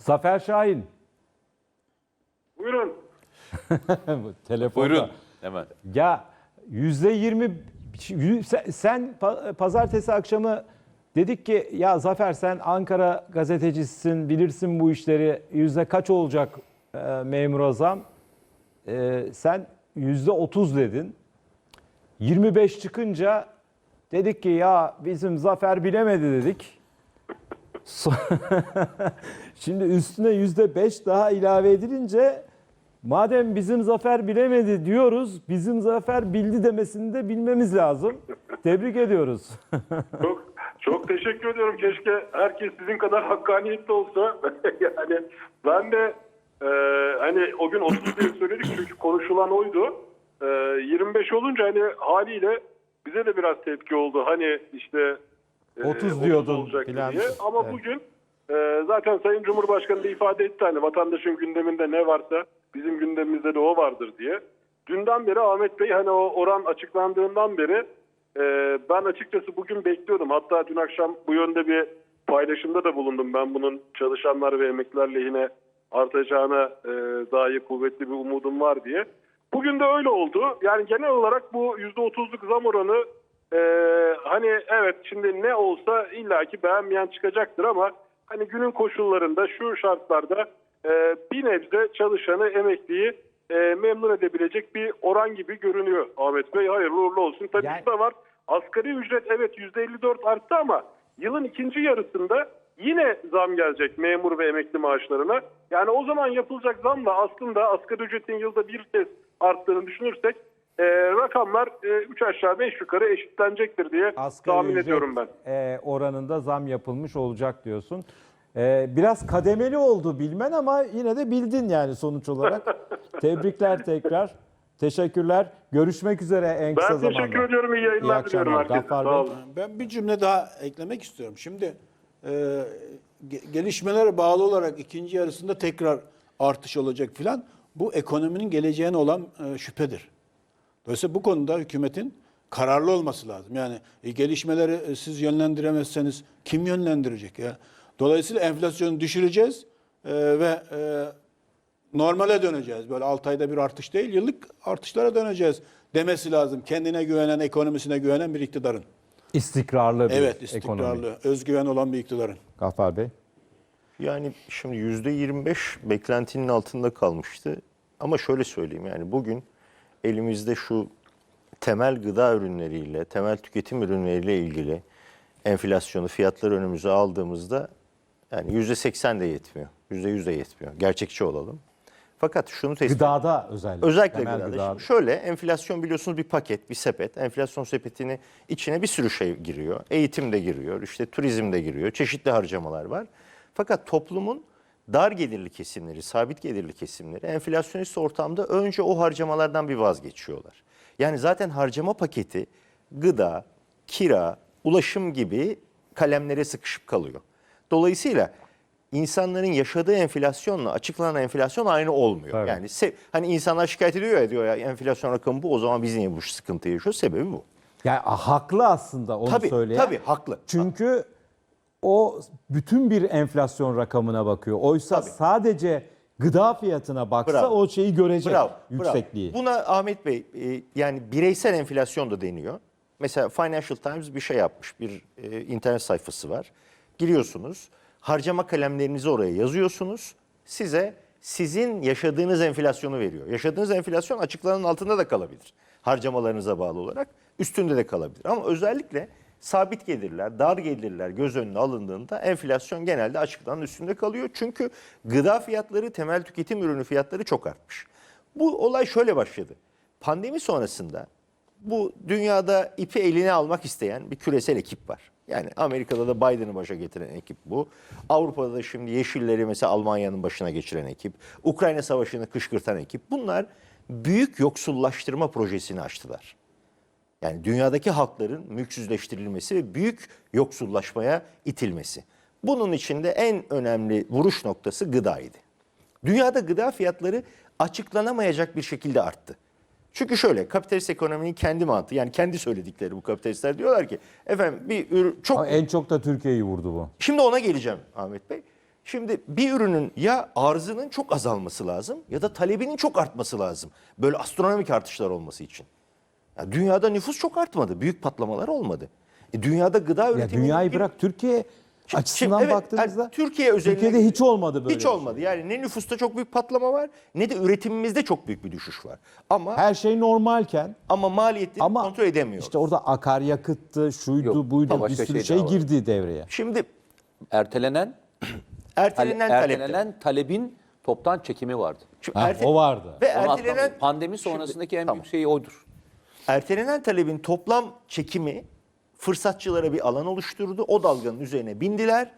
Zafer Şahin. Buyurun. Telefonda. Buyurun. Hemen. Ya yüzde yirmi sen- sen pa- pazartesi akşamı dedik ki ya Zafer sen Ankara gazetecisisin bilirsin bu işleri yüzde kaç olacak e, memura zam? E, sen yüzde otuz dedin. 25 çıkınca dedik ki ya bizim Zafer bilemedi dedik. Şimdi üstüne yüzde beş daha ilave edilince madem bizim Zafer bilemedi diyoruz, bizim Zafer bildi demesini de bilmemiz lazım. Tebrik ediyoruz. Çok çok teşekkür ediyorum. Keşke herkes sizin kadar hakkaniyetli olsa. yani ben de e, hani o gün 30 diye söyledik çünkü konuşulan oydu. E, 25 olunca hani haliyle bize de biraz tepki oldu. Hani işte e, 30 diyordun filan. diye. Ama Evet. bugün e, zaten Sayın Cumhurbaşkanı da ifade etti hani vatandaşın gündeminde ne varsa bizim gündemimizde de o vardır diye. Dünden beri Ahmet Bey hani o oran açıklandığından beri e, ben açıkçası bugün bekliyordum. Hatta dün akşam bu yönde bir paylaşımda da bulundum. Ben bunun çalışanlar ve emekliler lehine artacağına e, dair kuvvetli bir umudum var diye. Bugün de öyle oldu. Yani genel olarak bu %30'luk zam oranı e, hani evet şimdi ne olsa illaki beğenmeyen çıkacaktır ama hani günün koşullarında şu şartlarda e, bir nebze çalışanı emekliyi e, memnun edebilecek bir oran gibi görünüyor Ahmet Bey. Hayırlı uğurlu olsun. Tabii Yani- da var. Asgari ücret evet %54 arttı ama yılın ikinci yarısında yine zam gelecek memur ve emekli maaşlarına. Yani o zaman yapılacak zamla aslında asgari ücretin yılda bir kez arttığını düşünürsek e, rakamlar 3 aşağı 5 yukarı eşitlenecektir diye Asgari tahmin ücret, ediyorum ben. e, oranında zam yapılmış olacak diyorsun. E, biraz kademeli oldu bilmen ama yine de bildin yani sonuç olarak. Tebrikler tekrar. Teşekkürler. Görüşmek üzere en kısa Ben zamanda. teşekkür ediyorum. İyi yayınlar İyi diliyorum akşamlar. herkese. Gaffar Sağ olun. Ben bir cümle daha eklemek istiyorum. Şimdi e, ge- gelişmelere bağlı olarak ikinci yarısında tekrar artış olacak filan. Bu ekonominin geleceğine olan e, şüphedir. Dolayısıyla bu konuda hükümetin kararlı olması lazım. Yani e, gelişmeleri e, siz yönlendiremezseniz kim yönlendirecek ya? Dolayısıyla enflasyonu düşüreceğiz e, ve e, normale döneceğiz. Böyle 6 ayda bir artış değil, yıllık artışlara döneceğiz demesi lazım. Kendine güvenen, ekonomisine güvenen bir iktidarın. İstikrarlı bir Evet, ekonomi. istikrarlı, özgüven olan bir iktidarın. Gaffar Bey. Yani şimdi yüzde 25 beklentinin altında kalmıştı. Ama şöyle söyleyeyim yani bugün elimizde şu temel gıda ürünleriyle, temel tüketim ürünleriyle ilgili enflasyonu, fiyatları önümüze aldığımızda yani yüzde 80 de yetmiyor. Yüzde 100 de yetmiyor. Gerçekçi olalım. Fakat şunu tespit Gıdada özellikle. Özellikle Temel gıdada. gıda. Şimdi şöyle enflasyon biliyorsunuz bir paket, bir sepet. Enflasyon sepetini içine bir sürü şey giriyor. Eğitim de giriyor, işte turizm de giriyor, çeşitli harcamalar var. Fakat toplumun dar gelirli kesimleri, sabit gelirli kesimleri enflasyonist ortamda önce o harcamalardan bir vazgeçiyorlar. Yani zaten harcama paketi gıda, kira, ulaşım gibi kalemlere sıkışıp kalıyor. Dolayısıyla insanların yaşadığı enflasyonla açıklanan enflasyon aynı olmuyor. Tabii. Yani hani insanlar şikayet ediyor ya diyor ya enflasyon rakamı bu o zaman biz niye bu sıkıntıyı yaşıyoruz? Sebebi bu. Yani haklı aslında onu Tabii söyleyen. tabii haklı. Çünkü o bütün bir enflasyon rakamına bakıyor. Oysa Tabii. sadece gıda fiyatına baksa Bravo. o şeyi görecek Bravo, yüksekliği. bravo. Buna Ahmet Bey e, yani bireysel enflasyon da deniyor. Mesela Financial Times bir şey yapmış. Bir e, internet sayfası var. Giriyorsunuz. Harcama kalemlerinizi oraya yazıyorsunuz. Size sizin yaşadığınız enflasyonu veriyor. Yaşadığınız enflasyon açıklanan altında da kalabilir. Harcamalarınıza bağlı olarak üstünde de kalabilir. Ama özellikle sabit gelirler, dar gelirler göz önüne alındığında enflasyon genelde açıklanan üstünde kalıyor. Çünkü gıda fiyatları, temel tüketim ürünü fiyatları çok artmış. Bu olay şöyle başladı. Pandemi sonrasında bu dünyada ipi eline almak isteyen bir küresel ekip var. Yani Amerika'da da Biden'ı başa getiren ekip bu. Avrupa'da da şimdi Yeşilleri mesela Almanya'nın başına geçiren ekip. Ukrayna Savaşı'nı kışkırtan ekip. Bunlar büyük yoksullaştırma projesini açtılar. Yani dünyadaki halkların mülksüzleştirilmesi ve büyük yoksullaşmaya itilmesi. Bunun içinde en önemli vuruş noktası gıdaydı. Dünyada gıda fiyatları açıklanamayacak bir şekilde arttı. Çünkü şöyle kapitalist ekonominin kendi mantığı yani kendi söyledikleri bu kapitalistler diyorlar ki efendim bir ürün çok Ama en çok da Türkiye'yi vurdu bu. Şimdi ona geleceğim Ahmet Bey. Şimdi bir ürünün ya arzının çok azalması lazım ya da talebinin çok artması lazım. Böyle astronomik artışlar olması için. Ya dünyada nüfus çok artmadı. Büyük patlamalar olmadı. E dünyada gıda Ya üretimi... dünyayı bırak Türkiye Şimdi- açısından şimdi evet, baktığımızda yani Türkiye özelinde Türkiye'de hiç olmadı böyle. hiç şey. olmadı. Yani ne nüfusta çok büyük patlama var ne de üretimimizde çok büyük bir düşüş var. Ama Her şey normalken ama maliyetleri ama kontrol edemiyoruz. işte orada akaryakıttı, şuydu, Yok, buydu bir sürü şey şey girdi devreye. Şimdi Ertelenen, ertelenen talepte. ertelenen talebin toptan çekimi vardı. Şimdi Ha, erte- o vardı. Ve ertelenen pandemi sonrasındaki en tamam. büyük şey oydur. Ertelenen talebin toplam çekimi fırsatçılara bir alan oluşturdu. O dalganın üzerine bindiler.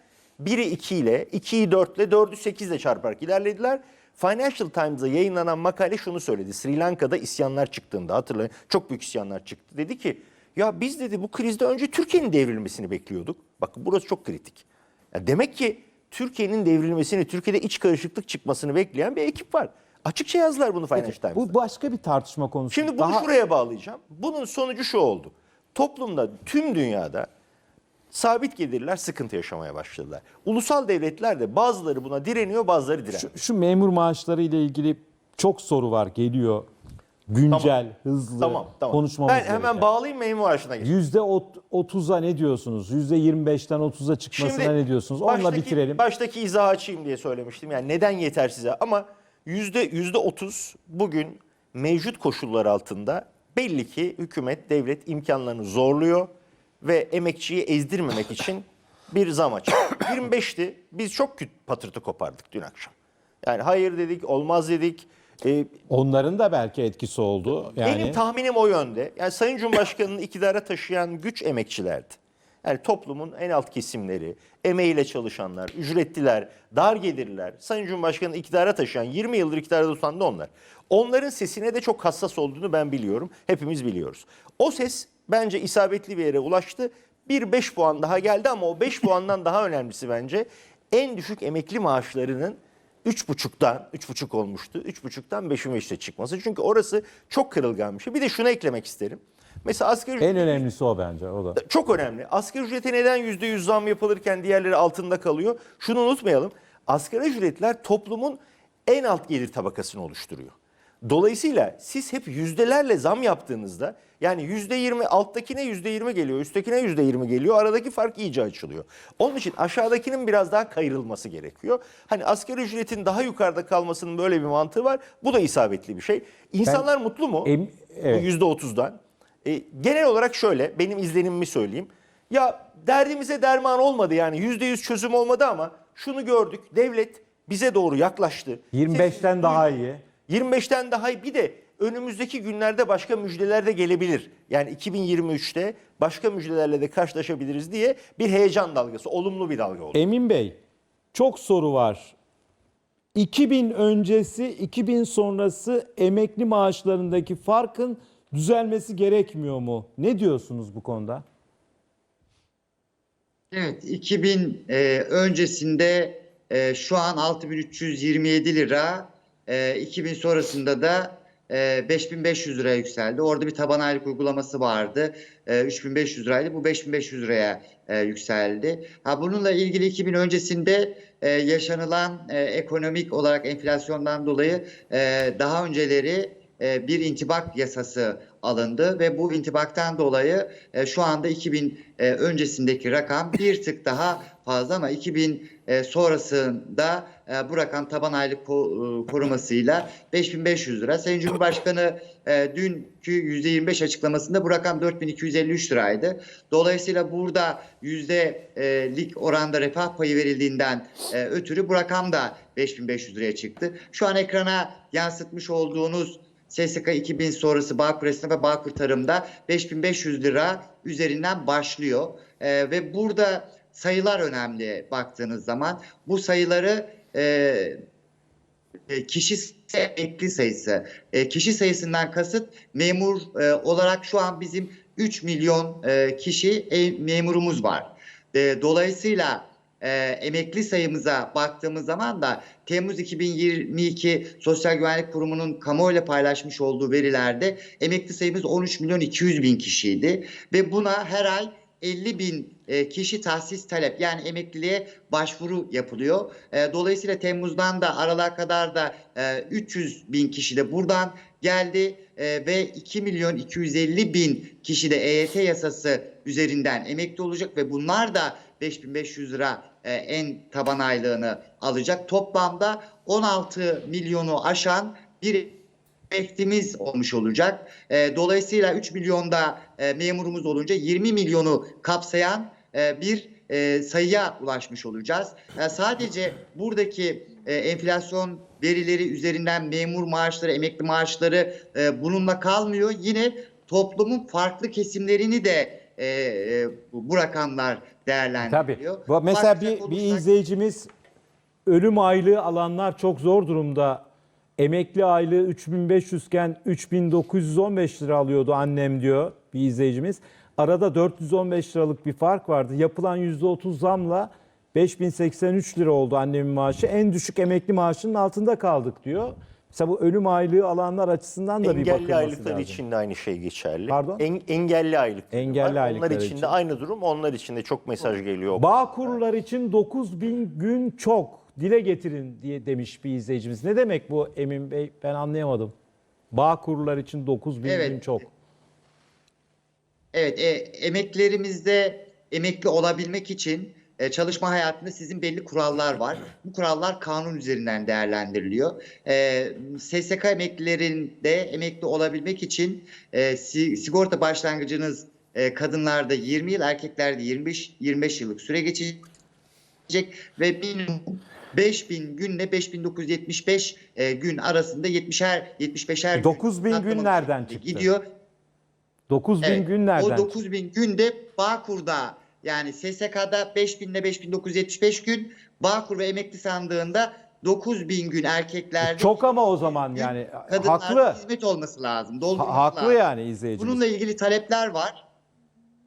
1'i 2 ile, 2'yi 4 ile, 4'ü 8 ile çarparak ilerlediler. Financial Times'da yayınlanan makale şunu söyledi. Sri Lanka'da isyanlar çıktığında hatırlayın çok büyük isyanlar çıktı. Dedi ki ya biz dedi bu krizde önce Türkiye'nin devrilmesini bekliyorduk. Bakın burası çok kritik. Ya demek ki Türkiye'nin devrilmesini, Türkiye'de iç karışıklık çıkmasını bekleyen bir ekip var. Açıkça yazdılar bunu Financial Times'da. Bu başka bir tartışma konusu. Şimdi bunu Daha şuraya bağlayacağım. Bunun sonucu şu oldu. Toplumda tüm dünyada sabit gelirler sıkıntı yaşamaya başladılar. Ulusal devletler de bazıları buna direniyor, bazıları direnmiyor. şu, şu memur maaşları ile ilgili çok soru var geliyor. Güncel, hızlı Tamam, tamam. konuşmamız ben hemen bağlayayım memur maaşına geçeyim. Yüzde ot- 30'a ne diyorsunuz? Yüzde 25'ten 30'a çıkmasına ne diyorsunuz? Onunla baştaki- bitirelim. Baştaki izahı açayım diye söylemiştim. Yani neden yetersiz? Ama yüzde yüzde otuz bugün mevcut koşullar altında belli ki hükümet, devlet imkanlarını zorluyor ve emekçiyi ezdirmemek için bir zam açıyor. 25'ti. Biz çok patırtı kopardık dün akşam. Yani hayır dedik, olmaz dedik. Ee, Onların da belki etkisi oldu. Yani benim tahminim o yönde. Yani Sayın Cumhurbaşkanı'nı iktidara taşıyan güç emekçilerdi. Yani toplumun en alt kesimleri, emeğiyle çalışanlar, ücretliler, dar gelirler. Sayın Cumhurbaşkanı'nı iktidara taşıyan, 20 yıldır iktidarda tutan da onlar. Onların sesine de çok hassas olduğunu ben biliyorum. Hepimiz biliyoruz. O ses bence isabetli bir yere ulaştı. Bir 5 puan daha geldi ama o 5 puandan daha önemlisi bence en düşük emekli maaşlarının 3,5'tan, 3,5 olmuştu. 3,5'tan 5'e işte çıkması. Çünkü orası çok kırılgan bir şey. Bir de şunu eklemek isterim. Mesela asgari ücret en önemlisi o bence o da. çok önemli. Asgari ücrete neden %100 zam yapılırken diğerleri altında kalıyor? Şunu unutmayalım. Asgari ücretler toplumun en alt gelir tabakasını oluşturuyor. Dolayısıyla siz hep yüzdelerle zam yaptığınızda yani yüzde yirmi alttakine yüzde yirmi geliyor, üsttekine yüzde yirmi geliyor. Aradaki fark iyice açılıyor. Onun için aşağıdakinin biraz daha kayırılması gerekiyor. Hani asgari ücretin daha yukarıda kalmasının böyle bir mantığı var. Bu da isabetli bir şey. İnsanlar mutlu mu? Em- evet. Yüzde otuzdan. E, genel olarak şöyle benim izlenimimi söyleyeyim. Ya derdimize derman olmadı yani yüzde yüz çözüm olmadı ama şunu gördük. Devlet bize doğru yaklaştı. 25'ten daha iyi. 25'ten daha iyi. Bir de önümüzdeki günlerde başka müjdeler de gelebilir. Yani 2023'te başka müjdelerle de karşılaşabiliriz diye bir heyecan dalgası, olumlu bir dalga oldu. Emin Bey, çok soru var. 2000 öncesi, 2000 sonrası emekli maaşlarındaki farkın düzelmesi gerekmiyor mu? Ne diyorsunuz bu konuda? Evet, 2000 e, öncesinde e, şu an 6327 lira, e, 2000 sonrasında da e, 5500 liraya yükseldi. Orada bir taban aylık uygulaması vardı. E, 3500 liraydı. Bu 5500 liraya e, yükseldi. Ha bununla ilgili 2000 öncesinde e, yaşanılan e, ekonomik olarak enflasyondan dolayı e, daha önceleri e, bir intibak yasası alındı ve bu intibaktan dolayı e, şu anda 2000 e, öncesindeki rakam bir tık daha fazla ama 2000 e, sonrasında e, bu rakam taban aylık ko- e, korumasıyla 5500 lira. Sayın Cumhurbaşkanı e, dünkü %25 açıklamasında bu rakam 4253 liraydı. Dolayısıyla burada yüzdelik oranda refah payı verildiğinden e, ötürü bu rakam da 5500 liraya çıktı. Şu an ekrana yansıtmış olduğunuz SSK 2000 sonrası Bağkur Esnaf ve Bağkur Tarım'da 5500 lira üzerinden başlıyor. Ee, ve burada sayılar önemli baktığınız zaman. Bu sayıları e, e, kişi emekli sayısı. E, kişi sayısından kasıt memur e, olarak şu an bizim 3 milyon e, kişi e, memurumuz var. E, dolayısıyla e, emekli sayımıza baktığımız zaman da Temmuz 2022 Sosyal Güvenlik Kurumu'nun kamuoyuyla paylaşmış olduğu verilerde emekli sayımız 13 milyon 200 bin kişiydi ve buna her ay 50 bin e, kişi tahsis talep yani emekliliğe başvuru yapılıyor. E, dolayısıyla Temmuz'dan da Aralık'a kadar da e, 300 bin kişi de buradan geldi e, ve 2 milyon 250 bin kişi de EYT yasası üzerinden emekli olacak ve bunlar da 5500 lira e, en taban aylığını alacak. Toplamda 16 milyonu aşan bir emeklimiz olmuş olacak. E, dolayısıyla 3 milyonda e, memurumuz olunca 20 milyonu kapsayan bir sayıya ulaşmış olacağız. Sadece buradaki enflasyon verileri üzerinden memur maaşları, emekli maaşları bununla kalmıyor. Yine toplumun farklı kesimlerini de e, bu bu rakamlar Tabii. Bu, mesela Bakacak bir, bir olursak- izleyicimiz ölüm aylığı alanlar çok zor durumda. Emekli aylığı 3500 iken 3915 lira alıyordu annem diyor bir izleyicimiz. Arada 415 liralık bir fark vardı. Yapılan %30 zamla 5083 lira oldu annemin maaşı. En düşük emekli maaşının altında kaldık diyor. Mesela bu ölüm aylığı alanlar açısından da bir Engelli bakılması aylıklar lazım. için de aynı şey geçerli. Pardon? En- engelli aylıklar Engelli var. Onlar aylıklar için için. de aynı durum. Onlar için de çok mesaj geliyor. Bağkurlar için 9000 gün çok dile getirin diye demiş bir izleyicimiz. Ne demek bu Emin Bey? Ben anlayamadım. Bağkurlar için 9000 Evet. gün çok. Evet, e, emeklerimizde emekli olabilmek için e, çalışma hayatında sizin belli kurallar var. Bu kurallar kanun üzerinden değerlendiriliyor. E, SSK emeklilerinde emekli olabilmek için e, si- sigorta başlangıcınız e, kadınlarda 20 yıl, erkeklerde 25 25 yıllık süre geçecek ve minimum 5000 günle 5975 e, gün arasında 70'er 75'er gün 9000 gün katlamalı nereden çıktı? Gidiyor. 9000 Evet, gün nereden? O 9000 günde Bağkur'da yani SSK'da 5000 ile 5975 gün Bağkur ve emekli sandığında 9000 gün erkeklerde Çok ama o zaman yani haklı. hizmet olması lazım. Ha- haklı lazım. yani izleyicimiz. Bununla ilgili talepler var.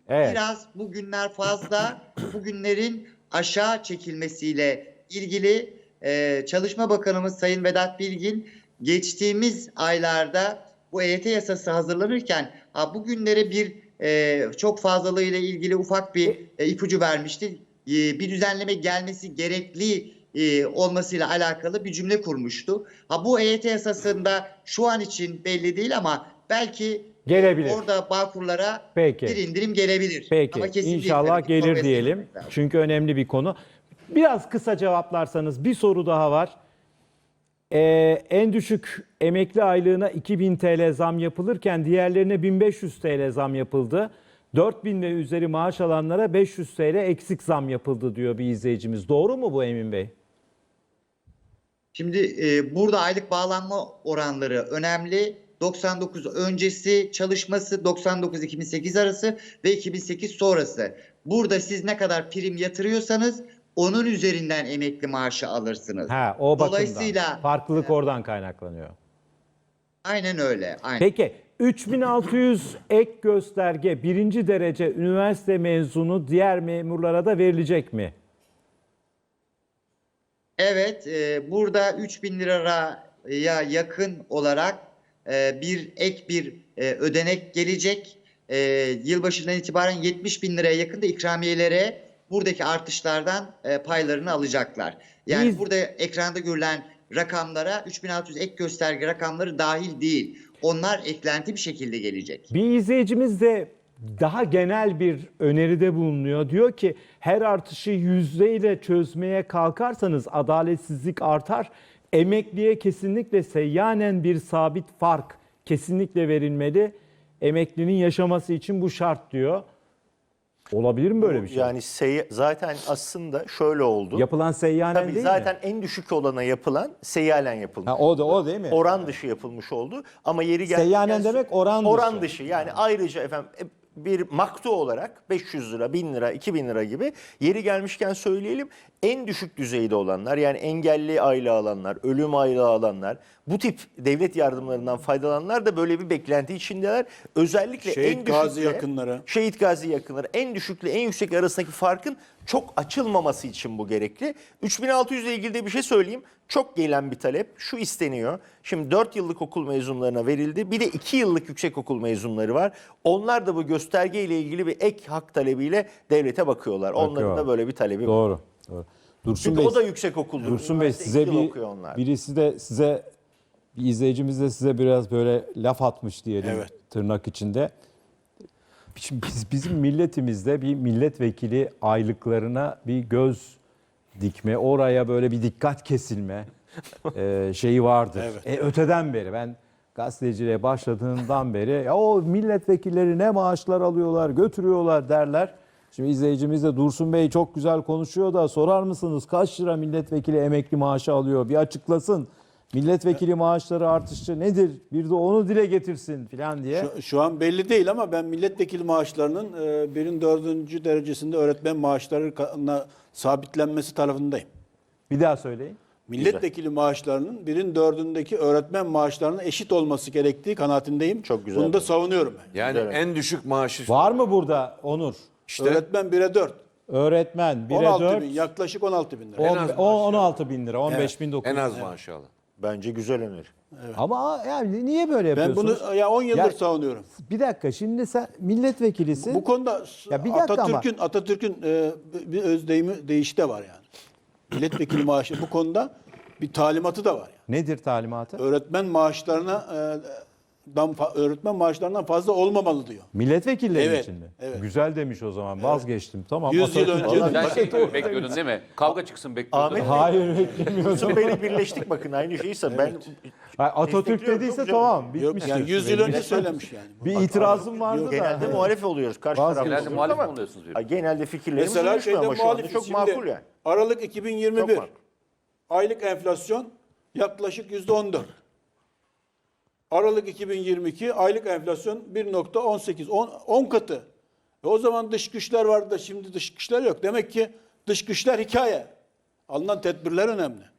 evet. Biraz bu günler fazla. bu günlerin aşağı çekilmesiyle ilgili e, Çalışma Bakanımız Sayın Vedat Bilgin geçtiğimiz aylarda bu EYT yasası hazırlanırken ha, bu günlere bir e, çok fazlalığıyla ilgili ufak bir e, ipucu vermişti. E, bir düzenleme gelmesi gerekli e, olmasıyla alakalı bir cümle kurmuştu. Ha bu EYT yasasında şu an için belli değil ama belki Gelebilir. orada Bağkurlara Peki. bir indirim gelebilir. Peki Ama inşallah gelir diyelim. Çünkü önemli bir konu. Biraz kısa cevaplarsanız bir soru daha var. Ee, en düşük emekli aylığına 2000 TL zam yapılırken diğerlerine 1500 TL zam yapıldı. 4000 ve üzeri maaş alanlara 500 TL eksik zam yapıldı diyor bir izleyicimiz. Doğru mu bu Emin Bey? Şimdi e, burada aylık bağlanma oranları önemli. 99 öncesi çalışması 99-2008 arası ve 2008 sonrası. Burada siz ne kadar prim yatırıyorsanız onun üzerinden emekli maaşı alırsınız. Ha, o bakımdan. Dolayısıyla Farklılık oradan kaynaklanıyor. aynen öyle. Aynen. Peki 3600 ek gösterge birinci derece üniversite mezunu diğer memurlara da verilecek mi? Evet, e, burada 3000 liraya yakın olarak e, bir ek bir e, ödenek gelecek. E, yılbaşından itibaren 70 bin liraya yakın da ikramiyelere buradaki artışlardan e, paylarını alacaklar. Yani Biz- burada ekranda görülen rakamlara 3600 ek gösterge rakamları dahil değil. Onlar eklenti bir şekilde gelecek. Bir izleyicimiz de daha genel bir öneride bulunuyor. Diyor ki her artışı yüzdeyle çözmeye kalkarsanız adaletsizlik artar. Emekliye kesinlikle seyyanen bir sabit fark kesinlikle verilmeli. Emeklinin yaşaması için bu şart diyor. Olabilir mi böyle bir şey? Yani sey- zaten aslında şöyle oldu. Yapılan seyyanen Tabii değil zaten mi? en düşük olana yapılan seyyalen yapılmış. Ha, o da o değil mi? Oran dışı yapılmış oldu ama yeri geldi. Seyyanen demek oran dışı. Oran dışı yani ayrıca efendim e, bir maktu olarak 500 lira, 1000 lira, 2000 lira gibi yeri gelmişken söyleyelim en düşük düzeyde olanlar yani engelli aylığı alanlar, ölüm aylığı alanlar bu tip devlet yardımlarından faydalananlar da böyle bir beklenti içindeler. Özellikle Şehit en gazi düşükle- yakınları. Şehit gazi yakınları en düşükle en yüksek arasındaki farkın çok açılmaması için bu gerekli. 3600 ile ilgili de bir şey söyleyeyim. Çok gelen bir talep. Şu isteniyor. Şimdi 4 yıllık okul mezunlarına verildi. Bir de 2 yıllık yüksek okul mezunları var. Onlar da bu gösterge ile ilgili bir ek hak talebiyle devlete bakıyorlar. Onların da Bakıyor. böyle bir talebi var. Doğru. Doğru. Dursun Çünkü Bey, o da yüksek okuldur. Dursun Bey size bir birisi de size bir izleyicimiz de size biraz böyle laf atmış diyelim Evet. tırnak içinde. Biz, bizim milletimizde bir milletvekili aylıklarına bir göz dikme, oraya böyle bir dikkat kesilme e, şeyi vardır. Evet. E, öteden beri ben gazeteciliğe başladığından beri ya o milletvekilleri ne maaşlar alıyorlar, götürüyorlar derler. Şimdi izleyicimiz de Dursun Bey çok güzel konuşuyor da sorar mısınız kaç lira milletvekili emekli maaşı alıyor? Bir açıklasın. Milletvekili maaşları artışı nedir? Bir de onu dile getirsin filan diye. Şu, şu an belli değil ama ben milletvekili maaşlarının e, birin dördüncü derecesinde öğretmen maaşlarına sabitlenmesi tarafındayım. Bir daha söyleyin. Milletvekili maaşlarının birin dördündeki öğretmen maaşlarına eşit olması gerektiği kanaatindeyim. Çok güzel. Bunu da savunuyorum ben. Yani en düşük maaşı Var mı burada Onur? Öğretmen 1'e 4. Öğretmen 1'e 16 4, bin, yaklaşık 16 bin lira. En az 16 bin lira, 15 bin 900. en az maaşı alın. Bence güzel öneri. Ama yani niye böyle Ben yapıyorsunuz? bunu ya 10 yıldır Ya- savunuyorum. Bir dakika şimdi sen milletvekilisi. Bu konuda Ya bir dakika ama- Atatürk'ün Atatürk'ün e, bir özdeyimi değişi de var yani. Milletvekili maaşı bu konuda bir talimatı da var. Yani. Nedir talimatı? Öğretmen maaşlarına e, dan öğretmen maaşlarından fazla olmamalı diyor. Milletvekilleri Evet, için mi? evet. Güzel demiş o zaman. Vazgeçtim. Tamam. 100 yıl önce Sen şey bekliyordun değil mi? Kavga çıksın bekliyordun. Ahmet Hayır beklemiyordum. Bey'le birleştik bakın aynı şeyse ben Hayır, Atatürk dediyse tamam. Yok, Bitmiştir. yani 100 yıl önce söylemiş yani. Bir itirazım vardı da. genelde muhalif oluyoruz. Karşı tarafta Genelde muhalif ama- oluyorsunuz. Ay, Genelde fikirlerimiz Mesela şeyde ama şu anda çok makul yani. Aralık Çok 2021 makul. aylık enflasyon yaklaşık %14. Aralık 2022 aylık enflasyon 1.18 10, 10 katı. E o zaman dış güçler vardı da şimdi dış güçler yok. Demek ki dış güçler hikaye. Alınan tedbirler önemli.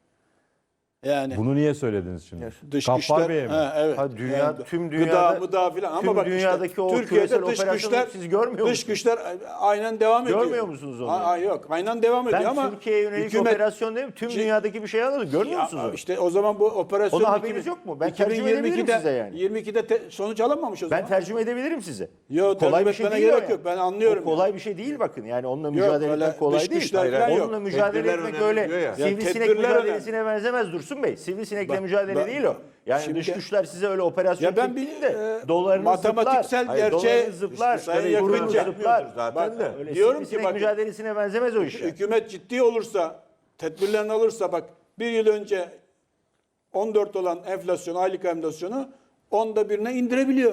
Yani Bunu niye söylediniz şimdi? dış Gaffar güçler Bey'e mi? Ha, evet. Ha, dünya- tüm gıda dünyada- mıda filan ama tüm bak dünyadaki işte, o Türkiye'de küresel dış operasyonu güçler siz görmüyor Dış güçler aynen devam ediyor. Görmüyor musunuz onu? Ha, yok. Aynen devam ediyor Ben ama Türkiye'ye yönelik operasyon değil mi? Tüm Şey- dünyadaki bir şey anladım. Görmüyor musunuz onu? işte o zaman bu operasyon Ona haberiniz yok mu? Ben tercüme edebilirim size yani. 22'de te- sonuç alamamış o zaman. Ben tercüme edebilirim size. Yo, tercüme kolay bir şey etmene değil o gerek yani. yok. Ben anlıyorum O kolay bir şey değil bakın. Yani onunla mücadele öyle etmek kolay dış değil. güçler falan yok. Onunla mücadele Tedbirler etmek önemli öyle diyor ya. sivrisinek tedbirler mücadelesine benzemez Dursun Bey. Sivrisinekle Bak, mücadele bak, değil o. Yani şimdi- dış güçler size öyle operasyon Ya ben bir, çektiğinde e, dolarınız matematiksel zıplar. Gerçeğe zıplar. Yakınca- zıplar. zaten Bak, de. Öyle diyorum ki bak mücadelesine benzemez o iş. hükümet ciddi olursa, tedbirlerini alırsa bak bir yıl önce 14 olan enflasyon, aylık enflasyonu onda birine indirebiliyor.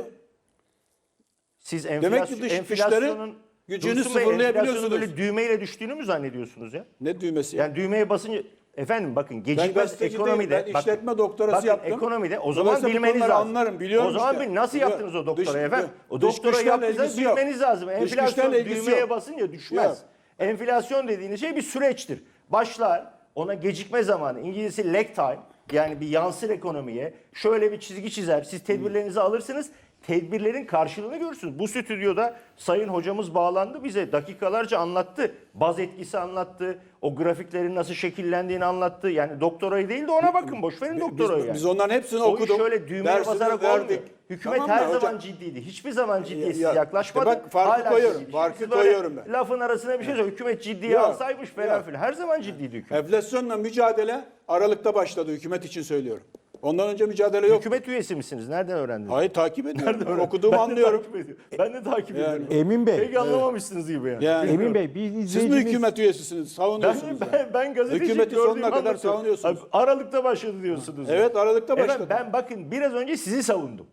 Siz Demek ki enflasyon, dış enflasyonun gücünü Dursun Bey, sıfırlayabiliyorsunuz. enflasyonun böyle düğmeyle düştüğünü mü zannediyorsunuz ya? Ne düğmesi? Yani düğmeye basınca efendim bakın gecikmez gazeteci ekonomide. değilim, ben işletme doktorası bakın, yaptım. ekonomide o zaman Dolayısıyla bu bilmeniz konuları lazım. anlarım, biliyorum O zaman işte. bil- nasıl Biliyorum. yaptınız o doktora Dış- efendim? O dış doktora güçlerle yaptığınızda ilgisi yok. bilmeniz lazım. Dış Enflasyon güçlerle ilgisi düğmeye yok. basınca düşmez. Yok. Enflasyon dediğiniz şey bir süreçtir. Başlar ona gecikme zamanı. İngilizcesi lag time. Yani bir yansır ekonomiye. Şöyle bir çizgi çizer. Siz tedbirlerinizi alırsınız. Tedbirlerin karşılığını görürsünüz. Bu stüdyoda sayın hocamız bağlandı bize. Dakikalarca anlattı. Baz etkisi anlattı. O grafiklerin nasıl şekillendiğini anlattı. Yani doktorayı değil de ona bakın. Boş verin doktorayı biz, yani. biz onların hepsini O okuduk. şöyle düğmeye basarak olmuyor. Hükümet Tamam her hocam- zaman ciddiydi. Hiçbir zaman ciddiyetsiz Ya, yaklaşmadı. işte bak farkı Hala koyuyorum, ciddi. farkı Siz koyuyorum ben. Lafın arasına bir şey söylüyor. Hükümet ciddiye Ya, alsaymış falan ya. filan. Her zaman ciddiydi hükümet. Enflasyonla mücadele Aralık'ta başladı hükümet için söylüyorum. Ondan önce mücadele yok. Hükümet üyesi misiniz? Nereden öğrendiniz? Hayır takip ediyorum. Okuduğumu Ben de anlıyorum. ediyorum. Ben de takip Yani- ediyorum. Emin Bey. Peki anlamamışsınız gibi yani. Yani- Emin Bey bir Siz mi izleyicimiz... hükümet üyesisiniz? Ben, Savunuyorsunuz. yani. ben, ben gazeteci Hükümeti sonuna kadar anlatıyorum. savunuyorsunuz. Aralıkta başladı diyorsunuz. Evet Aralık'ta Efendim, başladı. ben bakın biraz önce sizi savundum.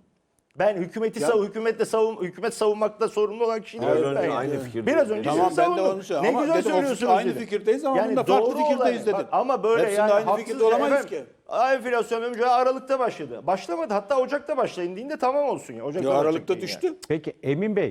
Ben hükümeti sav hükümetle savun hükümet savunmakta sorumlu olan kişi değilim Biraz ben önce yani. aynı fikirdeyiz. Biraz önce Tamam, ben de onu söylüyorum. Ne Ama güzel dedim, söylüyorsunuz aynı dedim. fikirdeyiz ama bunda farklı doğru fikirdeyiz olan- dedim. Bak, Ama böyle Hepsinde yani aynı haksızca fikirde olamayız efendim, ki. Enflasyon mücadele Aralık'ta başladı. Başlamadı. Hatta Ocak'ta başlayın deyince tamam olsun ya. Ocak'ta Ya Aralık'ta başlayın düştü. yani. Peki Emin Bey